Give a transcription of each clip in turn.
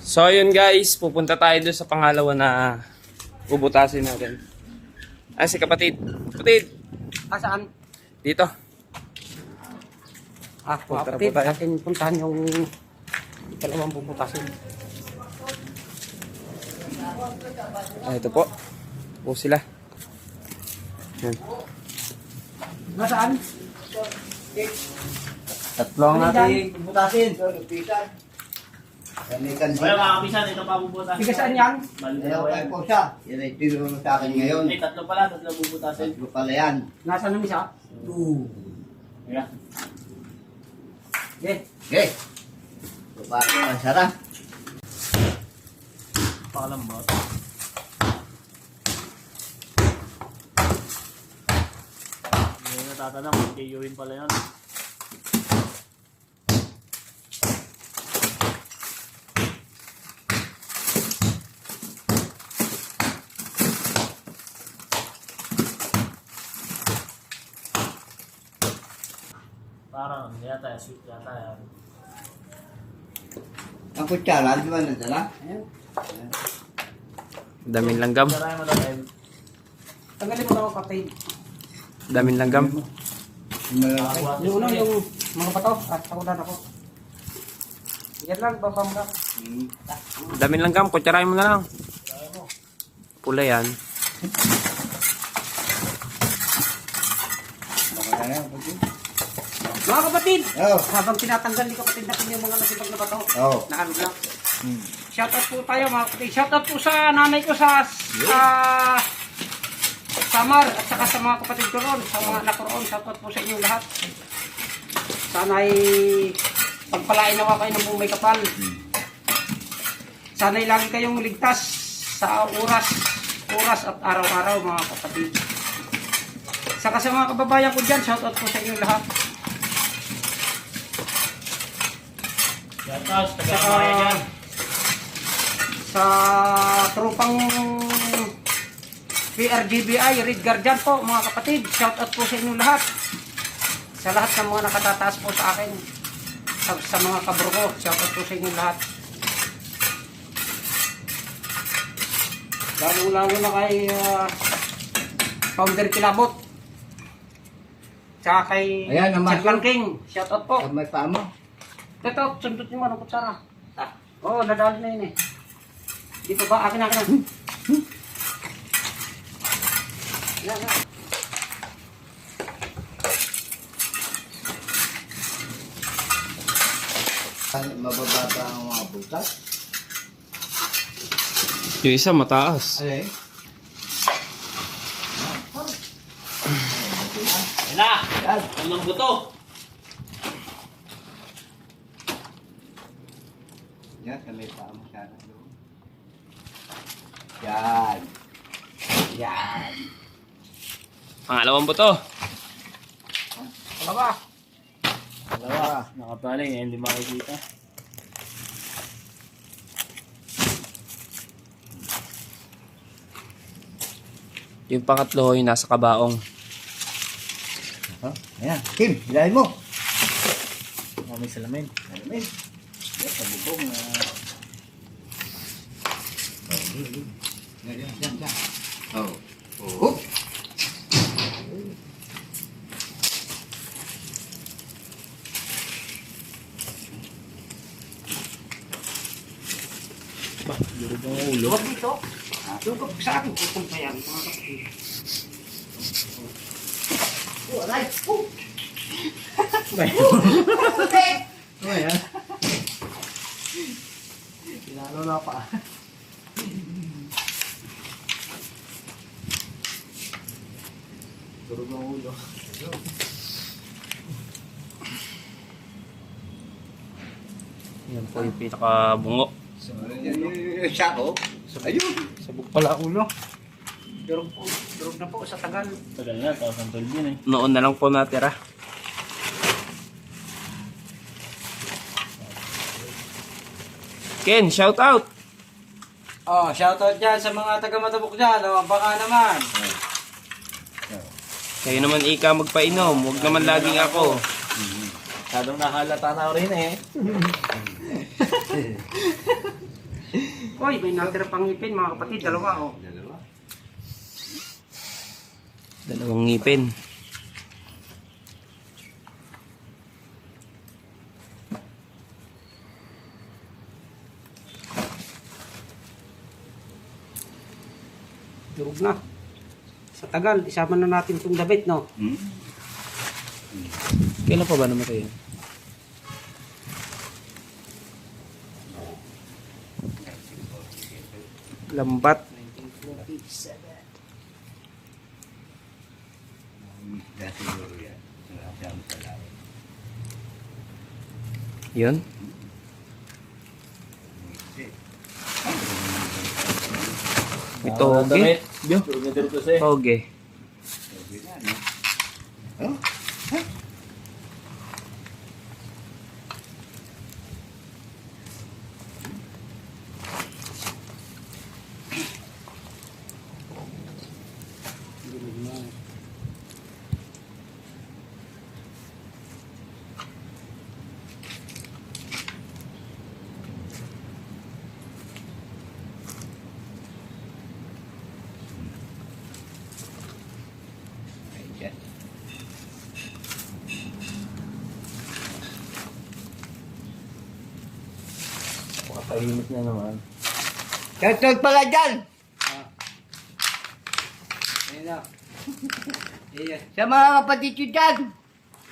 So yun guys, pupunta tayo doon sa pangalawa na bubutasin natin. Ah, si kapatid. Kapatid, Ah, saan? dito. Ah, Punta na kapatid, po tayo. atin puntahan yung dalawang bubutasin. Ah, ito po. Po sila. Yan. Nasaan? Tatlo ang ating butasin. Kanikan Wala mga kapisan, ito pa bubutasin. Tiga saan yan? Ayaw kayo po siya. Yan ay tinuro sa akin ngayon. Hindi, tatlo pala, tatlo bubutasin. Tatlo pala yan. Nasaan namin siya? Yeah. Okay. Okay. Baba ko ang sara. Pakalambot. Hindi na tatanong, magkiyuin pala yun. Parang ano yata, sweet yata yan. Ang kutsara, di ba nadala? Ayan. Daming langgam. Try mo lang. Tanggalin mo ako kapatid. Daming langgam. Yung. Nakakuha Yung mga bato at takulan ako. Yan lang, babam ka. Hmm. Daming langgam, kutsarain mo na lang. Pula yan. Baka na yan. Mga kapatid! Oh. Habang tinatanggal ni kapatid natin yung mga nasibag na bato. Oh. Nakano na. Hmm. Shoutout po tayo mga kapatid. Shoutout po sa nanay ko sa sa Samar at saka sa mga kapatid ko ron, sa mga anak ko ron. Shoutout po sa inyong lahat. Sana ay pagpalain nawa kayo ng buong may kapal. Sana ay lagi kayong ligtas sa oras, oras at araw-araw mga kapatid. Saka sa mga kababayan ko dyan, shoutout po sa inyong lahat. Yan, tapos, taga Saka mga yan. sa trupang PRGBI, Red Guardian po mga kapatid. Shout out po sa inyo lahat. Sa lahat ng mga nakatataas po sa akin. Sa, sa mga kabro ko, shout out po sa inyo lahat. Lalo lalo na kay ah, Founder Kilabot. Tsaka kay Ayan. Chaklan King. Shout out po. May paa mo. Ito, sundot man ang kutsara. Ah. Oo, oh, nadali na yun eh. Dito ba? Akin, akin. akin. Yan, yan. Mababata ang mga butas. Yung isa mataas. Ano eh? Yan na! Yan. Unang buto! Yan, sa may paa mo sana. Yan. Yan. Pangalawang buto. Wala ba? Dalawa, nakatali, eh, hindi makikita. Yung pangatlo yung nasa kabaong. Huh? Ayan. Kim, hilahin mo. Oh, may salamin. Alamin. Yan, sa bubong. ah. Oh, yan, yan, yan, yan, yan. Oh. Oh. Ba, ulo. Huwag dito. Doon ka sa akin. Pupunta yan, mga kapatid. Oh, alay. Oh. Ano yan? Pinalo na pa. Durog ang ulo. Yan po yung pinakabungo. So, yan, yan, yan, Ayun. Sabog pala ulo. Durog po. Durog na po sa tagal. Tagal na, tapos ang tulog yun eh. Noon na lang po natira. Ken, shout out! Oh, shoutout dyan sa mga taga-matabok dyan. Oh, baka naman. Kayo naman ika magpainom, huwag naman laging ako. Masyadong nahalata na rin eh. Uy, may natira pang ngipin mga kapatid, dalawa oh. Dalawa. Dalawang ngipin. Durog na. Sa tagal, isama na natin itong damit, no? Hmm? Kailan pa ba namatay yan? Lambat. Dahil siguro yan. Nakasama sa lawa. Yun? Durog kasi. Toge. Sabi Pakatahimik na naman. Shoutout pala dyan! Ayun na. Sa mga kapatid ko dyan!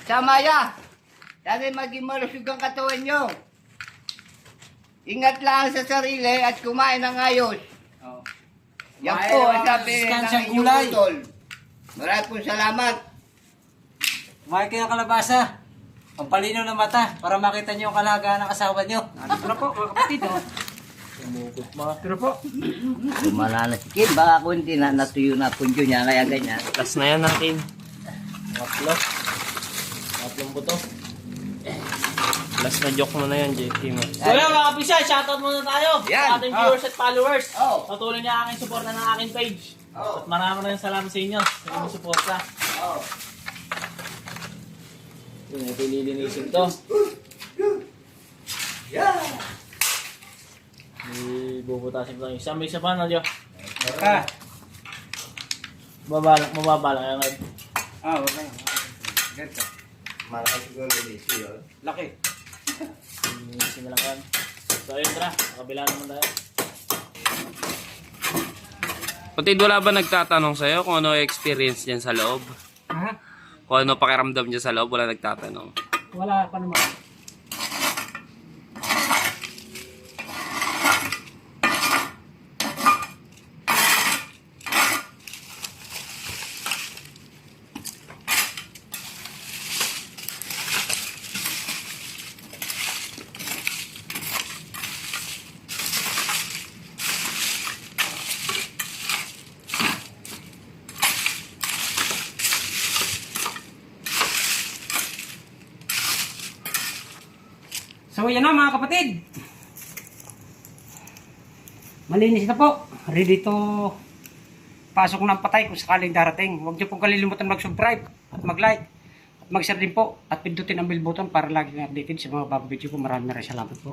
Sa Maya! Sana maging malusog ang katawan nyo! Ingat lang sa sarili at kumain ng ayos. Oh. Yan Kumain po ng ang sabi ng sustansyang inyong gulay. utol. Maraming pong salamat. Kumain kayo ng kalabasa. Ang palinaw ng mata para makita niyo ang kalagahan ng asawa niyo. Na po, mga kapatid, oh. Umukot ma. Ito na po. Gumala na si Kim. Baka kunti na natuyo na punyo niya. Kaya ganyan. Last na yan natin. Matlo. Matlong buto. Last na joke mo na yan, JP mo. So yun mga kapisa, shoutout muna tayo Yan. sa ating viewers at followers. Oh. Patuloy niya aking suporta ng aking page. Oh. At maraming maraming salamat sa inyo sa inyong suporta. Oh. Yun, ito lilinisin to. Yeah. Ibubutasin ko lang. Isang may isa pa, no, Jo? Ah, Mababalak, mababalak. Ayan, Rod. ah, wala yan. Ganito. Malakas siguro dito yun. Laki. Lilinisin na lang kan. So ayun, tara. Kabila naman tayo. Patid, wala ba nagtatanong sa'yo kung ano experience niyan sa loob? Kung ano pakiramdam niya sa loob, wala nagtatanong. Wala pa naman. So yan na mga kapatid. Malinis na po. Ready to pasok ng patay kung sakaling darating. Huwag niyo pong kalilimutan mag-subscribe at mag-like. At mag-share din po at pindutin ang bell button para lagi updated sa mga bagong video ko. Maraming maraming salamat po.